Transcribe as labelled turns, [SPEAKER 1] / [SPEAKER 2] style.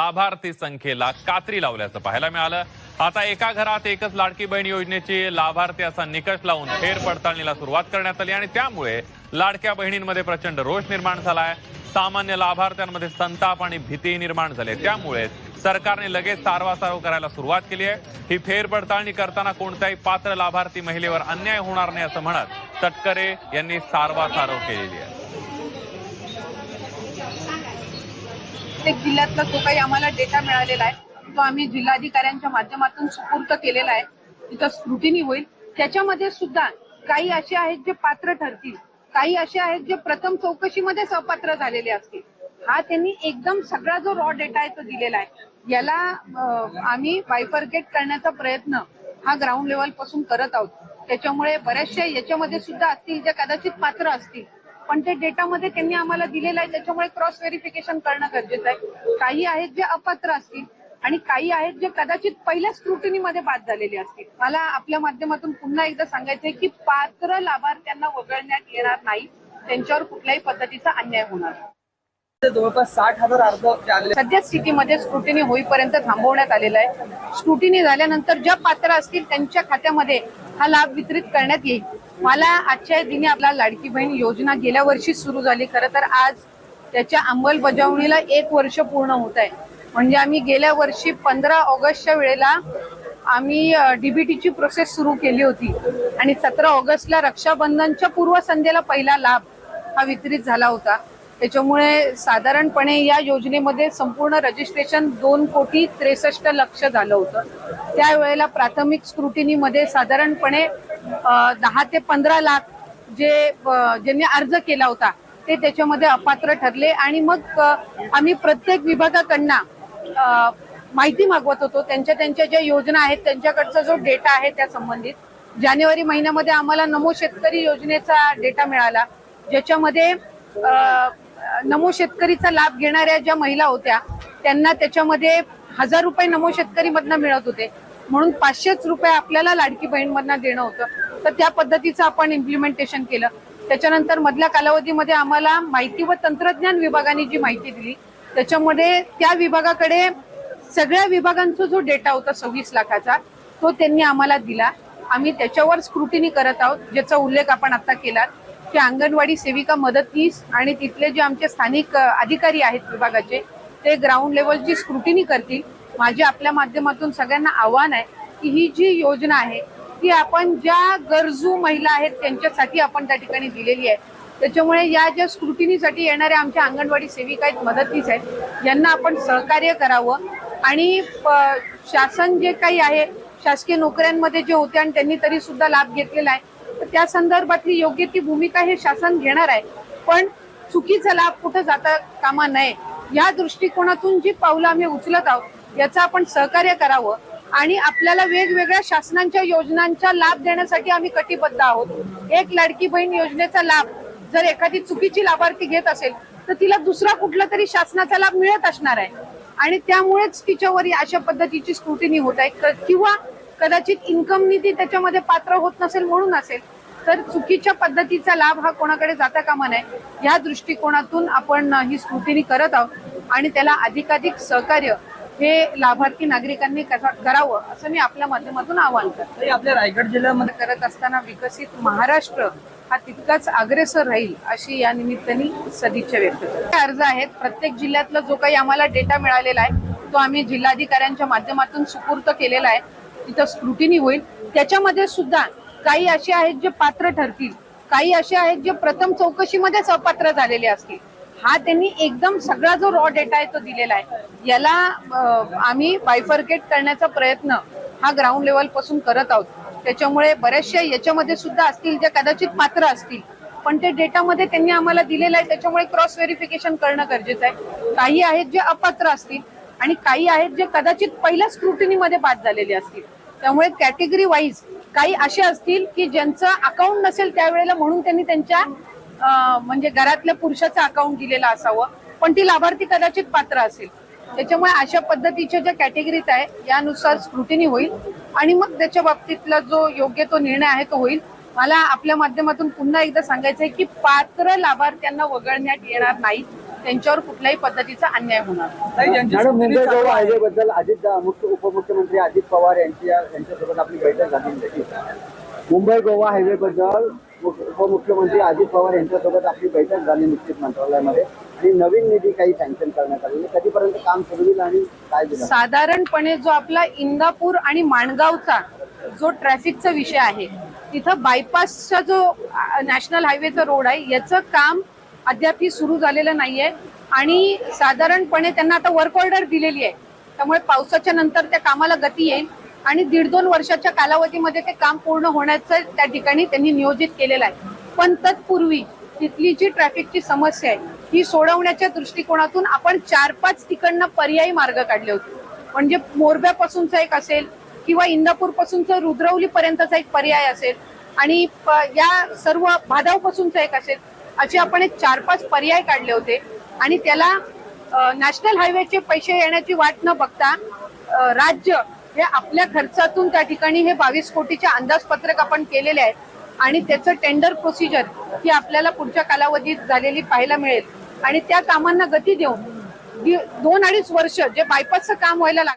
[SPEAKER 1] लाभार्थी संख्येला कात्री लावल्याचं पाहायला मिळालं. आता एका घरात एकच लाडकी बहीण योजनेची लाभार्थी असा निकष लावून फेरपडताळणीला सुरुवात करण्यात आली आणि त्यामुळे लाडक्या बहिणींमध्ये प्रचंड रोष निर्माण झालाय. सामान्य लाभार्थ्यांमध्ये संताप आणि भीती निर्माण झाली आहे. त्यामुळे सरकारने लगेच सारवासारव करायला सुरुवात केली आहे. ही फेरपडताळणी करताना कोणत्याही पात्र लाभार्थी महिलेवर अन्याय होणार नाही असं म्हणत तटकरे यांनी सारवासारव केलेली आहे.
[SPEAKER 2] प्रत्येक जिल्ह्यातला जो काही आम्हाला डेटा मिळालेला आहे तो आम्ही जिल्हाधिकाऱ्यांच्या माध्यमातून सुपूर्त केलेला आहे. तिथं स्क्रुटिनी होईल. त्याच्यामध्ये सुद्धा काही असे आहेत जे पात्र ठरतील. काही असे आहेत जे प्रथम चौकशीमध्येच अपात्र झालेले असतील. हा त्यांनी एकदम सगळा जो रॉ डेटा आहे तो दिलेला आहे. याला आम्ही बायफर्गेट करण्याचा प्रयत्न हा ग्राउंड लेवलपासून करत आहोत. त्याच्यामुळे बऱ्याचशा याच्यामध्ये सुद्धा असतील जे कदाचित पात्र असतील पण ते डेटामध्ये त्यांनी आम्हाला दिलेलं आहे त्याच्यामुळे क्रॉस व्हेरिफिकेशन करणं गरजेचं आहे. काही आहेत जे अपात्र असतील आणि काही आहेत जे कदाचित पहिल्या स्क्रुटिनीमध्ये बाद झालेले असतील. मला आपल्या माध्यमातून पुन्हा एकदा सांगायचंय की पात्र लाभार्थ्यांना वगळण्यात येणार नाही. त्यांच्यावर कुठल्याही पद्धतीचा अन्याय होणार.
[SPEAKER 3] जवळपास साठ हजार अर्ज
[SPEAKER 2] सध्या स्थितीमध्ये स्क्रुटिनी होईपर्यंत थांबवण्यात आलेला आहे. स्क्रुटिनी झाल्यानंतर ज्या पात्र असतील त्यांच्या खात्यामध्ये हा लाभ वितरित करण्यात येईल. मला आजच्या दिनी आपला लाडकी बहीण योजना गेल्या वर्षी सुरू झाली. खरं तर आज त्याच्या अंमलबजावणीला एक वर्ष पूर्ण होत आहे. म्हणजे आम्ही गेल्या वर्षी पंधरा ऑगस्टच्या वेळेला आम्ही डीबीटीची प्रोसेस सुरू केली होती. आणि सतरा ऑगस्टला रक्षाबंधनच्या पूर्वसंध्येला पहिला लाभ हा वितरित झाला होता. त्याच्यामुळे साधारणपणे या योजनेमध्ये संपूर्ण रजिस्ट्रेशन दोन कोटी त्रेसष्ट लक्ष झालं होतं. त्यावेळेला प्राथमिक स्क्रुटिनीमध्ये साधारणपणे दहा ते पंधरा लाख जे ज्यांनी अर्ज केला होता ते त्याच्यामध्ये अपात्र ठरले. आणि मग आम्ही प्रत्येक विभागाकडनं माहिती मागवत होतो. त्यांच्या त्यांच्या ज्या योजना आहेत त्यांच्याकडचा जो डेटा आहे त्या संबंधित. जानेवारी महिन्यामध्ये आम्हाला नमो शेतकरी योजनेचा डेटा मिळाला. ज्याच्यामध्ये नमो शेतकरीचा लाभ घेणाऱ्या ज्या महिला होत्या त्यांना त्याच्यामध्ये हजार रुपये नमो शेतकरी मधनं मिळत होते. म्हणून पाचशेच रुपये आपल्याला लाडकी बहीण मधनं देणं होतं. तर त्या पद्धतीचं आपण इम्प्लिमेंटेशन केलं. त्याच्यानंतर मधल्या कालावधीमध्ये आम्हाला माहिती व तंत्रज्ञान विभागाने जी माहिती दिली त्याच्यामध्ये त्या विभागाकडे सगळ्या विभागांचा जो डेटा होता सव्वीस लाखाचा तो त्यांनी आम्हाला दिला. आम्ही त्याच्यावर स्क्रुटिनी करत आहोत ज्याचा उल्लेख आपण आता केला की अंगणवाडी सेविका मदतनीस आणि तिथले जे आमचे स्थानिक अधिकारी आहेत विभागाचे ते ग्राउंड लेवलची स्क्रुटिनी करतील. माझे आपल्या माध्यमातून सगळ्यांना आव्हान आहे की ही जी योजना आहे ती आपण ज्या गरजू महिला आहेत त्यांच्यासाठी आपण त्या ठिकाणी दिलेली आहे. त्याच्यामुळे या ज्या स्क्रुटिनीसाठी येणाऱ्या आमच्या अंगणवाडी सेविका आहेत मदतनीस आहेत यांना आपण सहकार्य करावं. आणि प- शासन जे काही आहे शासकीय नोकऱ्यांमध्ये जे होते आणि त्यांनी तरी सुद्धा लाभ घेतलेला आहे त्या संदर्भातली योग्य ती भूमिका हे शासन घेणार आहे. पण चुकीचा लाभ कुठं जाता कामा नये या दृष्टिकोनातून जी पावलं आम्ही उचलत आहोत याचं आपण सहकार्य करावं आणि आपल्याला वेगवेगळ्या शासनांच्या योजनांचा लाभ देण्यासाठी आम्ही कटिबद्ध आहोत. एक लाडकी बहीण योजनेचा लाभ जर एखादी चुकीची लाभार्थी घेत असेल तर तिला दुसरा कुठला तरी शासनाचा लाभ मिळत असणार आहे. आणि त्यामुळेच तिच्यावर अशा पद्धतीची स्क्रुटिनी होत आहे. किंवा कदाचित इन्कम निधी त्याच्यामध्ये पात्र होत नसेल म्हणून असेल तर चुकीच्या पद्धतीचा लाभ हा कोणाकडे जाता कामा नये. या दृष्टिकोनातून आपण ही स्क्रुटिनी करत आहोत आणि त्याला अधिकाधिक सहकार्य हे लाभार्थी नागरिकांनी करा- करावं असं मी आपल्या माध्यमातून आवाहन करते.
[SPEAKER 3] आपल्या रायगड जिल्ह्यामध्ये
[SPEAKER 2] करत असताना विकसित महाराष्ट्र हा तितकाच अग्रेसर राहील अशी या निमित्ताने सदिच्छा व्यक्त करते. अर्ज आहेत प्रत्येक जिल्ह्यातला जो काही आम्हाला डेटा मिळालेला आहे तो आम्ही जिल्हाधिकाऱ्यांच्या माध्यमातून सुपूर्त केलेला आहे. तिथं स्क्रुटिनी होईल. त्याच्यामध्ये सुद्धा काही असे आहेत जे पात्र ठरतील. काही असे आहेत जे प्रथम चौकशीमध्येच अपात्र झालेले असतील. हा त्यांनी एकदम सगळा जो रॉ डेटा आहे तो दिलेला आहे. याला आम्ही बायफर्केट करण्याचा प्रयत्न हा ग्राउंड लेवलपासून करत आहोत. त्याच्यामुळे बऱ्याचशा याच्यामध्ये सुद्धा असतील जे कदाचित पात्र असतील. पण ते डेटामध्ये त्यांनी आम्हाला दिलेलं आहे. त्याच्यामुळे क्रॉस व्हेरिफिकेशन करणं गरजेचं आहे. काही आहेत जे अपात्र असतील आणि काही आहेत जे कदाचित पहिल्या स्क्रुटिनीमध्ये बाद झालेले असतील. त्यामुळे कॅटेगरी वाईज काही असे असतील की ज्यांचं अकाउंट नसेल त्यावेळेला म्हणून त्यांनी त्यांच्या म्हणजे घरातल्या पुरुषाचं अकाउंट दिलेलं असावं. पण ती लाभार्थी कदाचित पात्र असेल. त्याच्यामुळे अशा पद्धतीच्या ज्या कॅटेगरीत आहे यानुसार स्क्रुटिनी होईल. आणि मग त्याच्या बाबतीतला जो योग्य तो निर्णय आहे तो होईल. मला आपल्या माध्यमातून पुन्हा एकदा सांगायचं आहे की पात्र लाभार्थ्यांना वगळण्यात येणार नाही त्यांच्यावर कुठल्याही पद्धतीचा अन्याय होणार
[SPEAKER 4] मॅडम मुंबई गोवा हायवे बद्दल अजित मुख्य उपमुख्यमंत्री अजित पवार यांची यांच्यासोबत आपली बैठक झाली होती. मुंबई गोवा हायवे बद्दल मुख- उपमुख्यमंत्री अजित पवार यांच्यासोबत आपली बैठक झाली नुकतीच मंत्रालयामध्ये. आणि नवीन निधी काही सँक्शन करण्यात आली कधीपर्यंत काम सुरू होईल आणि काय दिलं?
[SPEAKER 2] साधारणपणे जो आपला इंदापूर आणि माणगावचा जो ट्रॅफिकचा विषय आहे तिथं बायपासचा जो नॅशनल हायवेचा रोड आहे याचं काम अद्यापही सुरू झालेलं नाहीये. आणि साधारणपणे त्यांना आता वर्क ऑर्डर दिलेली आहे. त्यामुळे पावसाच्या नंतर त्या कामाला गती येईल आणि दीड दोन वर्षाच्या कालावधीमध्ये ते काम पूर्ण होण्याचं त्या ठिकाणी त्यांनी नियोजित केलेलं आहे. पण तत्पूर्वी तिथली जी ट्रॅफिकची समस्या आहे ही सोडवण्याच्या दृष्टिकोनातून आपण चार पाच तिकडनं पर्यायी मार्ग काढले होते. म्हणजे मोरब्यापासूनचा एक असेल किंवा इंदापूर पासूनचा रुद्रवली पर्यंतचा एक पर्याय असेल आणि या सर्व भादावपासूनचा एक असेल असे आपण एक चार पाच पर्याय काढले होते. आणि त्याला नॅशनल हायवेचे पैसे येण्याची वाट न बघता राज्य हे आपल्या खर्चातून त्या ठिकाणी हे बावीस कोटीचे अंदाजपत्रक आपण केलेले आहे. आणि त्याचं टेंडर प्रोसिजर ही आपल्याला पुढच्या कालावधीत झालेली पाहायला मिळेल. आणि त्या कामांना गती देऊन दोन अडीच वर्ष जे बायपासचं काम व्हायला लागतं